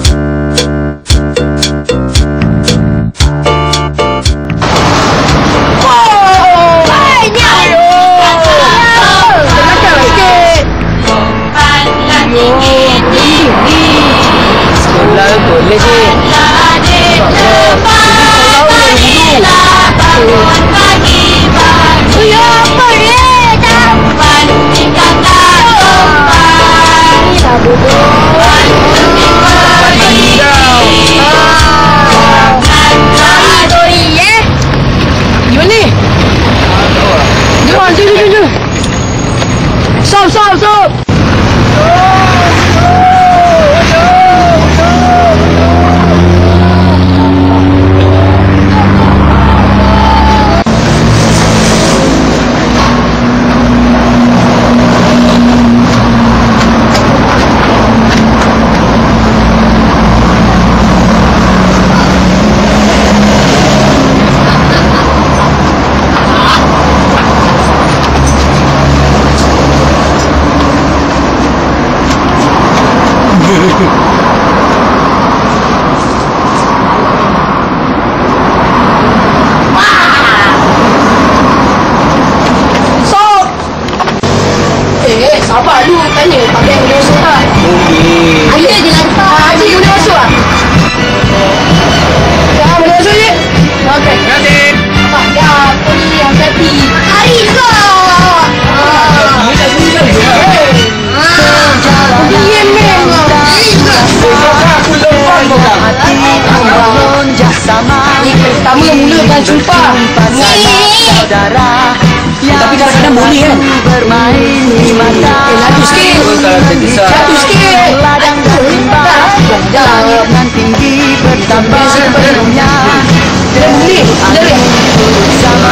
Thank Pertama mula kan jumpa saudara yang Tapi kadang-kadang boleh kan bermain di mata Eh laju sikit Satu sikit Ladang berimbang Jangan tinggi bertambah Sebelumnya Demi Demi Sama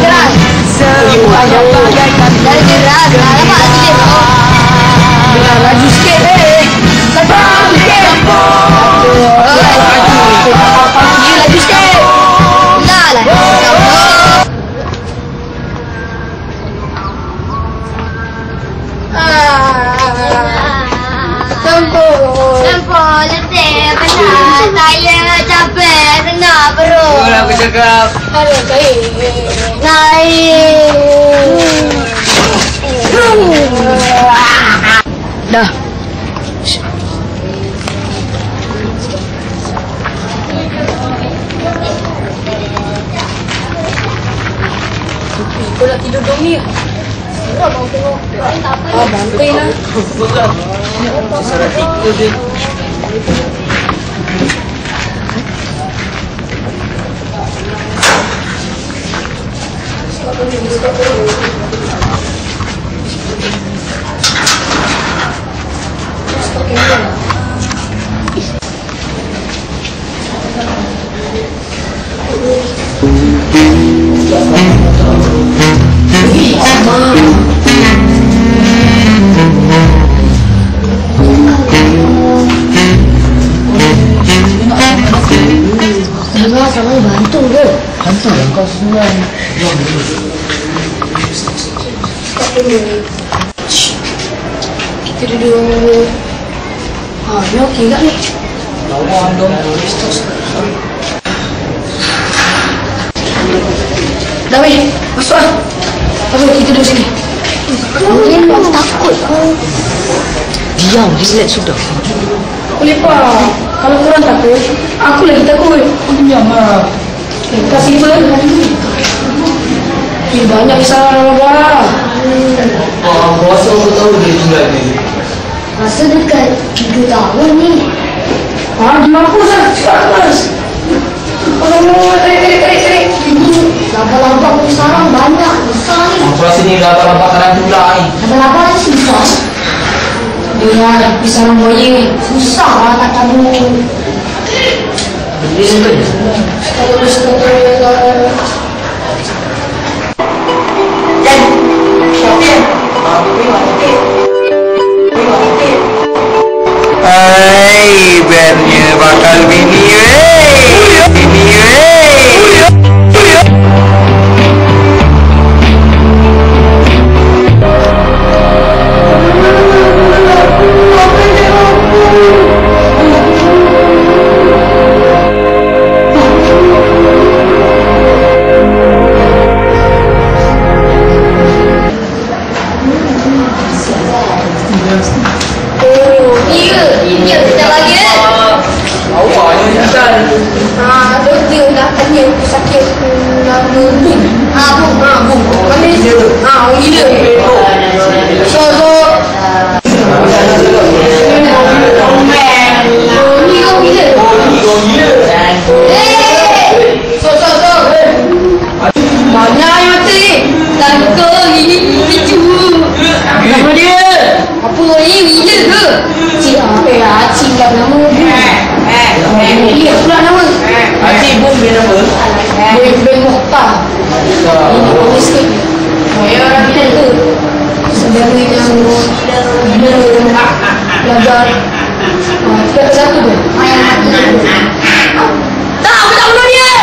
Keras Semua bagaikan Dari keras Lama sikit laju Puta. Sasaratipo din. Thank you. Eh? Kita duduk Ha, ni okey tak ni? Lawan dong. Dah weh, masuk lah Apa kita duduk sini? Memang takut kau. Diam, relax sudah. Boleh pak Kalau korang takut Aku lagi takut Diam lah. Eh, kasih ber Eh, banyak kesalahan abang Ah, puasa aku tahu dia tinggal ni. Masa dekat 3 tahun ni. Ha, mampus lah Cepat mas Oh, tarik, tarik, tarik, tarik Laba-laba pun sekarang banyak. Besar ni. Aku rasa ni laba-laba tarantula ni. Laba-laba ni susah. Ya, pisang buaya Susah lah tak tahu. Dia simpan. Terus, terus Hai, bandnya vernieva calvi sakit sakit lalu ha bu ha bu kami ha gila so so Cik, apa ya? Cik, nama dia. Eh, eh, eh. Dia pula nama. Haji ibu bin apa? Ben Ben Mokhtar. Ini. Saya orang kita tu. Saudara yang bila belajar. Ah, Kita ke satu tu. Main mati. Tak, aku tak bunuh dia.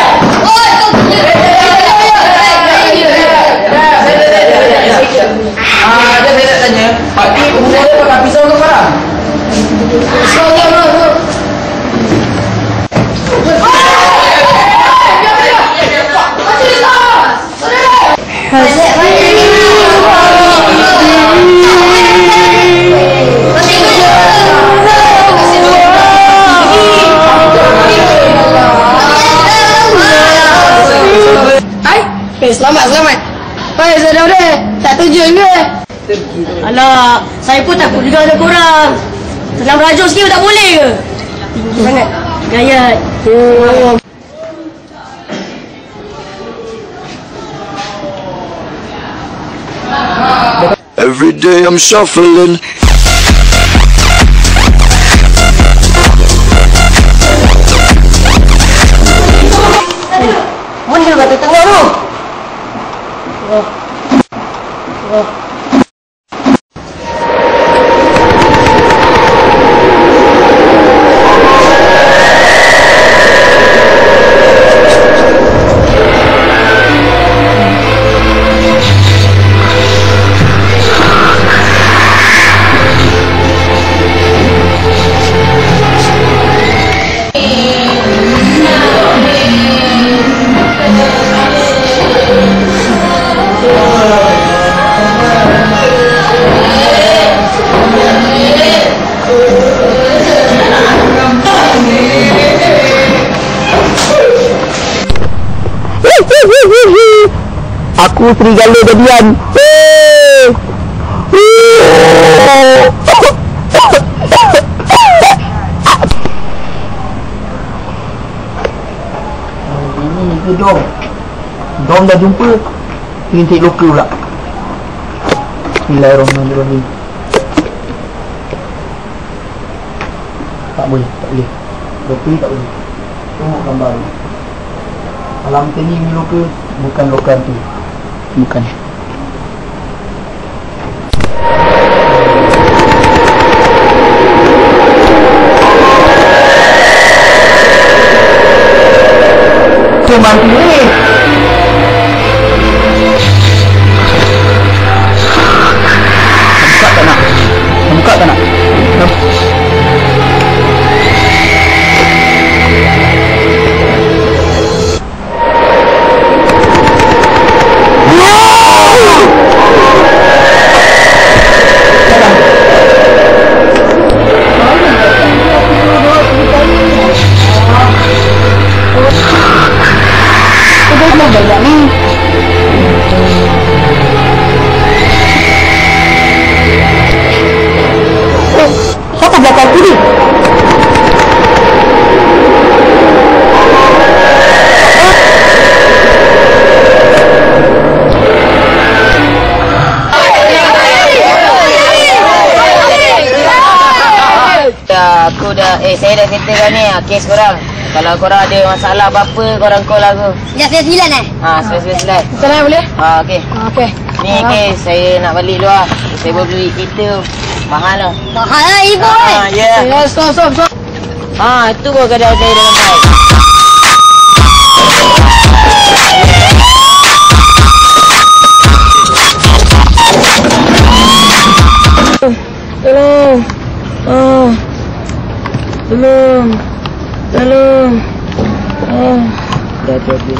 Oh, kau punya. Ah, ada saya nak tanya. Pak Ti umur dia pakai pisau ke parang? Ya, bro, Eh, selamat, selamat. Hai, saudara dia. Tak tujuan ke? Alah, saya pun takut juga ada korang. Dalam rajuk sikit tak boleh ke? Tinggi sangat. Gaya. Oh. Every day I'm shuffling. Aku serigala jadian. Dom? Dom dah jumpa. Rintik lokal pula. Bismillahirrahmanirrahim. Tak boleh, tak boleh. Lokal tak boleh. Tengok gambar ni. Alam tani ni lokal bukan lokal tu. Bukan. Kembang ni. Buka tak nak? Buka tak nak? Eh saya dah settlekan ni ah, kes korang. Kalau korang ada masalah apa-apa, korang call aku. Ya, saya silan eh. Ha, selesai-selesai. Sana boleh? Ha, okey. Okey. Ni kes, saya nak balik luar. Saya baru beli kereta. Mahal lah. Mahal lah ibu Ha, eh. ya. Ya, stop, stop, stop. Ha, itu pun keadaan saya dalam baik. Tolong. Oh. Belum. Belum. Oh. oh, dah jadi.